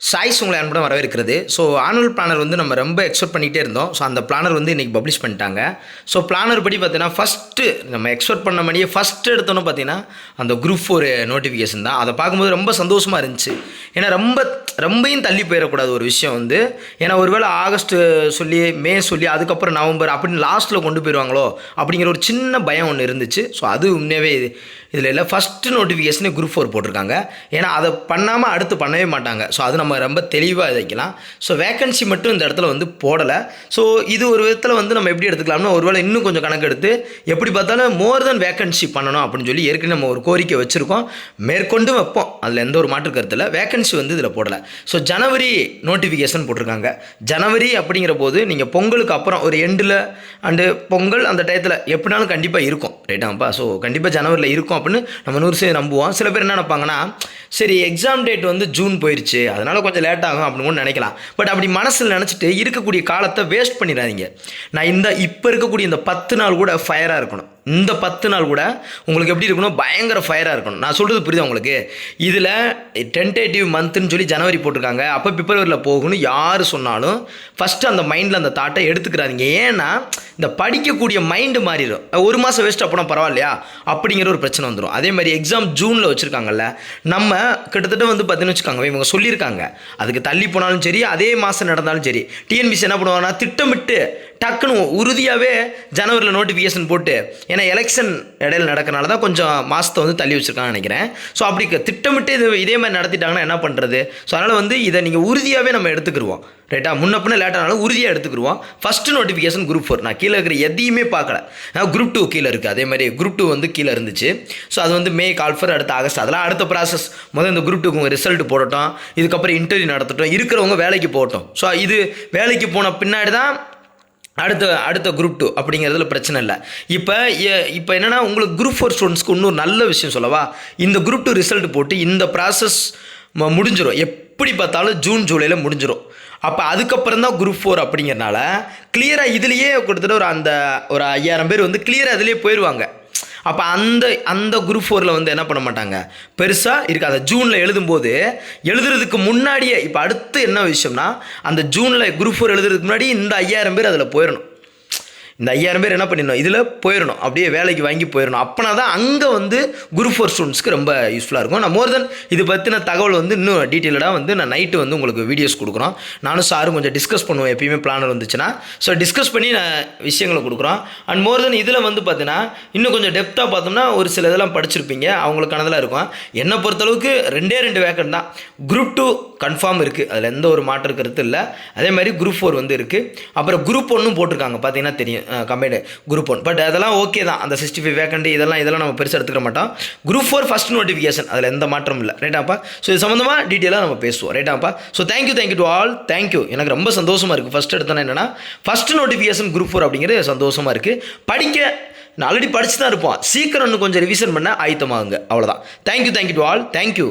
Choice உங்களை அன்புடன் வரவேற்கிறது. ஸோ ஆனுவல் பிளானர் வந்து நம்ம ரொம்ப எக்ஸ்பெக்ட் பண்ணிகிட்டே இருந்தோம். ஸோ அந்த பிளானர் வந்து இன்றைக்கி பப்ளிஷ் பண்ணிட்டாங்க. ஸோ பிளானர் படி பார்த்தீங்கன்னா ஃபஸ்ட்டு நம்ம எக்ஸ்பெக்ட் பண்ண மாதிரியே ஃபஸ்ட்டு எடுத்தோன்னு பார்த்தீங்கன்னா அந்த குரூப் ஒரு நோட்டிஃபிகேஷன் தான். அதை பார்க்கும்போது ரொம்ப சந்தோஷமாக இருந்துச்சு. ஏன்னா ரொம்ப ரொம்பையும் தள்ளி போயிடக்கூடாது ஒரு விஷயம் வந்து. ஏன்னா ஒருவேளை ஆகஸ்ட் சொல்லி மே சொல்லி அதுக்கப்புறம் நவம்பர் அப்படின்னு லாஸ்ட்டில் கொண்டு போயிடுவாங்களோ அப்படிங்கிற ஒரு சின்ன பயம் ஒன்று இருந்துச்சு. ஸோ அது உண்மையாகவே இது இதில் இல்லை. ஃபஸ்ட்டு நோட்டிஃபிகேஷனே குரூப் ஃபோர் போட்டிருக்காங்க. ஏன்னா அதை பண்ணாமல் அடுத்து பண்ணவே மாட்டாங்க. ஸோ அது நம்ம ரொம்ப தெளிவாக வைக்கலாம் ஸோ வேக்கன்சி மட்டும் இந்த இடத்துல வந்து போடலை. ஸோ இது ஒரு விதத்தில் வந்து நம்ம எப்படி எடுத்துக்கலாம்னா ஒருவேளை இன்னும் கொஞ்சம் கணக்கு எடுத்து எப்படி பார்த்தாலும் மோர் தென் வேக்கன்சி பண்ணணும் அப்படின்னு சொல்லி ஏற்கனவே நம்ம ஒரு கோரிக்கை வச்சுருக்கோம். மேற்கொண்டு வைப்போம். அதில் எந்த ஒரு மாற்று கருத்தில் வேக்கன்சி வந்து இதில் போடலை. ஸோ ஜனவரி நோட்டிஃபிகேஷன் போட்டிருக்காங்க. ஜனவரி அப்படிங்கிற போது நீங்கள் பொங்கலுக்கு அப்புறம் ஒரு எண்டில் அண்டு பொங்கல் அந்த டயத்தில் எப்படினாலும் கண்டிப்பாக இருக்கும். ரைட்டாப்பா ஸோ கண்டிப்பாக ஜனவரியில் இருக்கும் அப்படின்னு நம்ம நூறு சதவீதம் நம்புவோம். சில பேர் என்ன நினைப்பாங்கன்னா சரி எக்ஸாம் டேட் வந்து ஜூன் போயிடுச்சு அதனால் கொஞ்சம் லேட் ஆகும் அப்படின்னு நினைக்கலாம். பட் அப்படி மனசில் நினச்சிட்டு இருக்கக்கூடிய காலத்தை வேஸ்ட் பண்ணிடாதீங்க. நான் இந்த இப்போ இருக்கக்கூடிய இந்த பத்து நாள் கூட ஃபயராக இருக்கணும். இந்த பத்து நாள் கூட உங்களுக்கு எப்படி இருக்கணும்? பயங்கர ஃபயராக இருக்கணும். நான் சொல்கிறது புரியுதா உங்களுக்கு? இதில் டென்டேட்டிவ் மந்த்துன்னு சொல்லி ஜனவரி போட்டிருக்காங்க. அப்போ பிப்ரவரியில் போகணும்னு யார் சொன்னாலும் ஃபஸ்ட்டு அந்த மைண்டில் அந்த தாட்டை எடுத்துக்கிறாதீங்க. ஏன்னா இந்த படிக்கக்கூடிய மைண்டு மாறிடும். ஒரு மாதம் வேஸ்ட் அப்போனா பரவாயில்லையா? அப்படிங்கிற ஒரு பிரச்சனை வந்துடும் அதே மாதிரி எக்ஸாம் ஜூனில் வச்சுருக்காங்கல்ல நம்ம கிட்டத்தட்ட வந்து பார்த்தீங்கன்னு வச்சுக்கோங்க இவங்க சொல்லியிருக்காங்க. அதுக்கு தள்ளி போனாலும் சரி அதே மாதம் நடந்தாலும் சரி டிஎன்பிசி என்ன பண்ணுவாங்கன்னா திட்டமிட்டு டக்குன்னு உறுதியாகவே ஜனவரியில் நோட்டிஃபிகேஷன் போட்டு ஏன்னா எலெக்ஷன் இடையில நடக்கனால தான் கொஞ்சம் மாதத்தை வந்து தள்ளி வச்சுருக்காங்கன்னு நினைக்கிறேன். ஸோ அப்படி திட்டமிட்டு இது இதே மாதிரி நடத்திட்டாங்கன்னா என்ன பண்ணுறது ஸோ அதனால் வந்து இதை நீங்கள் உறுதியாகவே நம்ம எடுத்துக்கிடுவோம் ரைட்டா முன்ன பின்ன லேட்டானாலும் உறுதியாக எடுத்துக்கிடுவோம் ஃபஸ்ட்டு நோட்டிஃபிகேஷன் குரூப் ஃபோர் நான் கீழே இருக்கிற எதையுமே பார்க்கல. குரூப் டூ கீழே இருக்குது அதே மாதிரி குரூப் டூ வந்து கீழே இருந்துச்சு. ஸோ அது வந்து மே கால்ஃபர் அடுத்த ஆகஸ்ட் அதெல்லாம் அடுத்த ப்ராசஸ் முதல் இந்த குரூப் டூக்கு ரிசல்ட் போடட்டும். இதுக்கப்புறம் இன்டர்வியூ நடத்தட்டும். இருக்கிறவங்க வேலைக்கு போகட்டும். ஸோ இது வேலைக்கு போன பின்னாடி தான் அடுத்த அடுத்த குரூப் டூ அப்படிங்கிறதுல பிரச்சனை இல்லை. இப்போ இப்போ என்னென்னா உங்களுக்கு குரூப் ஃபோர் ஸ்டூடெண்ட்ஸ்க்கு இன்னொரு நல்ல விஷயம் சொல்லவா? இந்த குரூப் டூ ரிசல்ட் போட்டு இந்த ப்ராசஸ் முடிஞ்சிடும் எப்படி பார்த்தாலும் ஜூன் ஜூலையில் முடிஞ்சிடும் அப்போ அதுக்கப்புறம் தான் குரூப் ஃபோர் அப்படிங்கிறனால கிளியராக இதுலேயே கொடுத்துட்டு ஒரு அந்த ஒரு ஐயாயிரம் பேர் வந்து கிளியராக இதுலேயே போயிடுவாங்க அப்போ அந்த அந்த குரூப் ஃபோரில் வந்து என்ன பண்ண மாட்டாங்க? பெருசாக இருக்காது ஜூனில் எழுதும்போது எழுதுறதுக்கு முன்னாடியே இப்போ அடுத்து என்ன விஷயம்னா அந்த ஜூனில் குரூப் ஃபோர் எழுதுறதுக்கு முன்னாடி இந்த ஐயாயிரம் பேர் அதில் போயிடணும் இந்த ஐயாயிரம் பேர் என்ன பண்ணிடணும்? இதில் போயிடணும். அப்படியே வேலைக்கு வாங்கி போயிடணும். அப்போனா தான் அங்கே வந்து குரூப் ஃபோர் ஸ்டூடெண்ட்ஸ்க்கு ரொம்ப யூஸ்ஃபுல்லாக இருக்கும். நான் மோர் தென் இது பற்றின தகவல் வந்து இன்னும் டீட்டெயிலடாக வந்து நான் நைட்டு வந்து உங்களுக்கு வீடியோஸ் கொடுக்குறோம். நானும் சாரும் கொஞ்சம் டிஸ்கஸ் பண்ணுவோம். எப்பயுமே பிளானர் வந்துச்சுன்னா. ஸோ டிஸ்கஸ் பண்ணி நான் விஷயங்களை கொடுக்குறோம். அண்ட் மோர் தென் இதில் வந்து பார்த்தீங்கன்னா இன்னும் கொஞ்சம் டெப்த்தாக பார்த்தோம்னா ஒரு சில இதெல்லாம் படிச்சிருப்பீங்க. அவங்களுக்கானதெல்லாம் இருக்கும். என்னை பொறுத்தளவுக்கு ரெண்டே ரெண்டு வேக்கன் தான். குரூப் டூ கன்ஃபார்ம் இருக்குது அதில் எந்த ஒரு மாற்று கருத்து இல்லை. அதே மாதிரி குரூப் ஃபோர் வந்து இருக்குது அப்புறம் குரூப் ஒன்றும் போட்டிருக்காங்க. பார்த்தீங்கன்னா தெரியும். கம்பைடு குரூப் ஒன் பட் அதெல்லாம் ஓகே தான். அந்த சிக்ஸ்டி ஃபைவ் வேக்கண்ட் இதெல்லாம் இதெல்லாம் நம்ம பெருசாக எடுத்துக்க மாட்டோம். குரூப் ஃபோர் ஃபஸ்ட் நோட்டிஃபிகேஷன் அதில் எந்த மாற்றமும் இல்லை. ரைட்டாப்பா ஸோ இது சம்மந்தமாக டீட்டெயிலாக நம்ம பேசுவோம். ரைட்டாப்பா so thank you thank you to all thank you எனக்கு ரொம்ப சந்தோஷமாக இருக்குது ஃபஸ்ட் எடுத்தோன்னா என்னென்னா ஃபஸ்ட் நோட்டிஃபிகேஷன் குரூப் ஃபோர் அப்படிங்கிறது சந்தோஷமாக இருக்குது படிக்க நான் ஆல்ரெடி படிச்சு தான் இருப்போம். சீக்கிரம் இன்னும் கொஞ்சம் ரிவிஷன் பண்ண ஆயத்தமாகுங்க. அவ்வளோதான் thank you thank you to all thank you